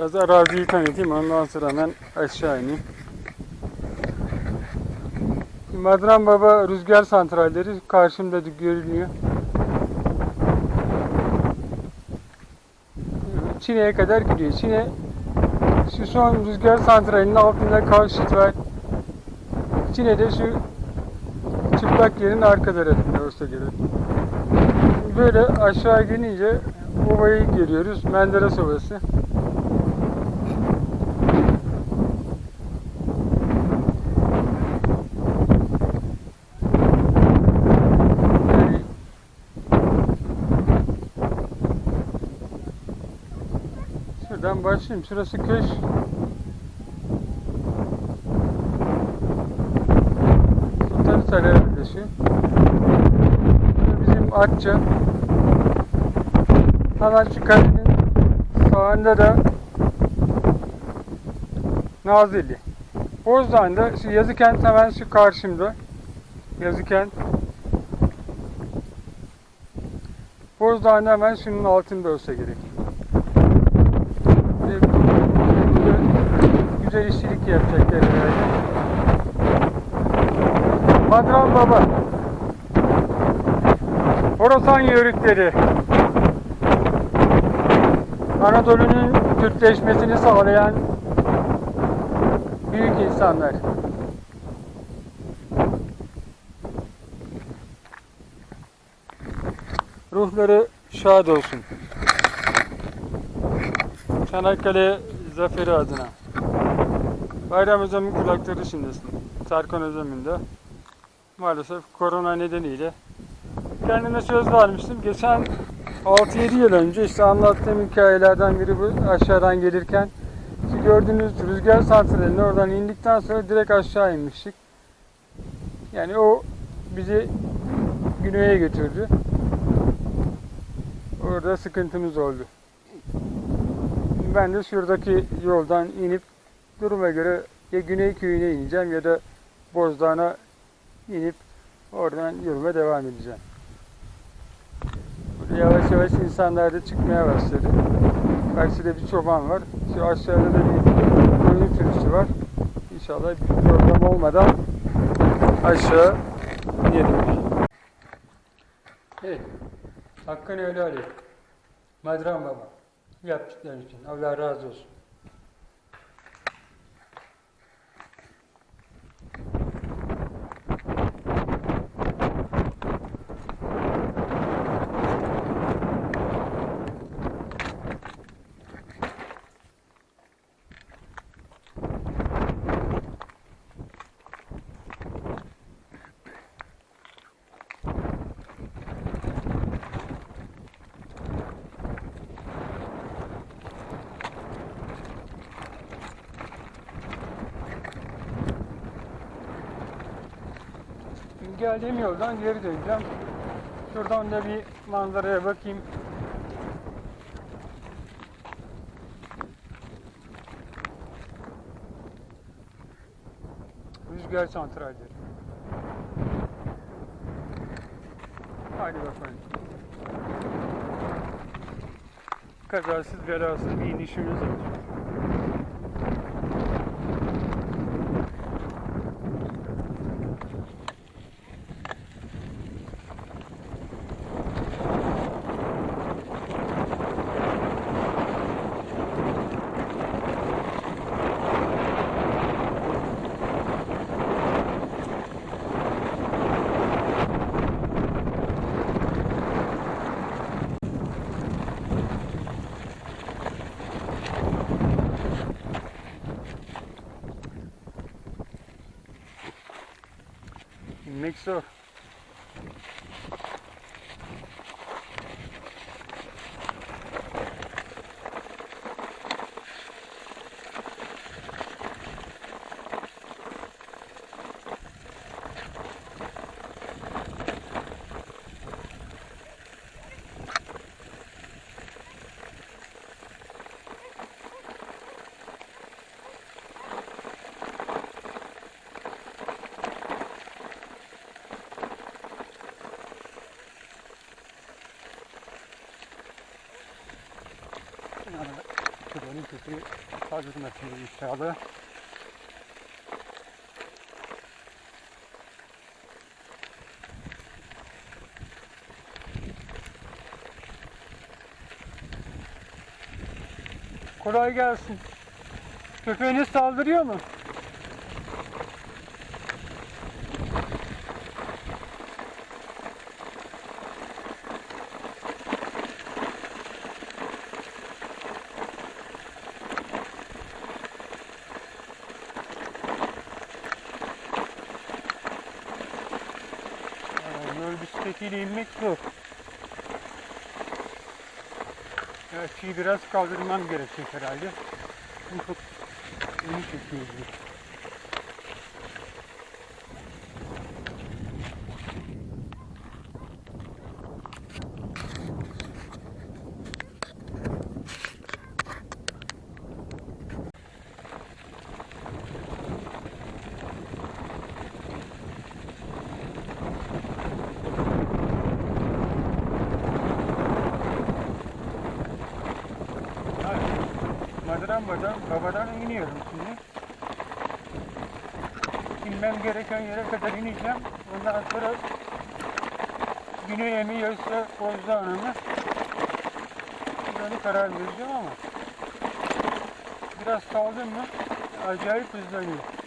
Biraz araziyi tanıtayım ondan sonra hemen aşağı ineyim. Madran Baba rüzgar santralleri karşımda da görünüyor. Çin'e kadar gidiyor. Çin'e şu son rüzgar santralinin altında karşıt var. Çin'e de şu çıplak yerin arka tarafında olsa gerek. Böyle aşağı gelince ovayı görüyoruz. Menderes Ovası. Yani Şuradan başlayayım. Şurası köş. Sultan Sarayı Adresi. Bizim Atça. Hemen şu kalenin sağında da Nazilli. Bozdağ'da şu Yazıkent hemen şu karşımda. Yazıkent. Bozdağ'ın hemen şunun altında olsa gerek. Ve burada Güzel işçilik yapacaklar herhalde. Madran Baba. Horasan yörükleri. Anadolu'nun Türkleşmesini sağlayan büyük insanlar. Ruhları şad olsun. Çanakkale zaferi adına. Bayram Özlem'in kulakları şimdisin. Serkan Özlem'in de. Maalesef korona nedeniyle. Kendime söz vermiştim. Geçen 6-7 yıl önce işte anlattığım hikayelerden biri bu. Aşağıdan gelirken şu gördüğünüz rüzgar santralinin oradan indikten sonra direkt aşağı inmiştik. Yani o bizi güneye götürdü. Orada sıkıntımız oldu. Ben de şuradaki yoldan inip duruma göre ya Güney Köyü'ne ineceğim ya da Bozdağ'a inip oradan yoluma devam edeceğim. Burada yavaş yavaş insanlar da çıkmaya başladı. Karşıda bir çoban var. Şu aşağıda da bir koyun sürüsü var. İnşallah bir problem olmadan aşağı inelim. Evet. Hakkını helal. Madran Baba. Yaptıkların için. Allah razı olsun. Geldiğim yoldan geri döneceğim. Şuradan da bir manzaraya bakayım. Rüzgar santralleri. Hadi bakalım. Kazasız belasız bir inişimiz olacak. İnmek zor. kötü kaldırmasın inşallah. Kolay gelsin. Köpeğiniz saldırıyor mu? Bisikletiyle inmek zor. Gerçi biraz kaldırmam gerekecek herhalde. Çok iyi çekiyor Madramba'dan, babadan iniyorum şimdi. İnmem gereken yere kadar ineceğim. Ondan sonra Güney'e mi yoksa mı? Ben karar vereceğim ama biraz kaldım mı acayip hızlanıyor.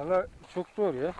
Valla çok zor ya.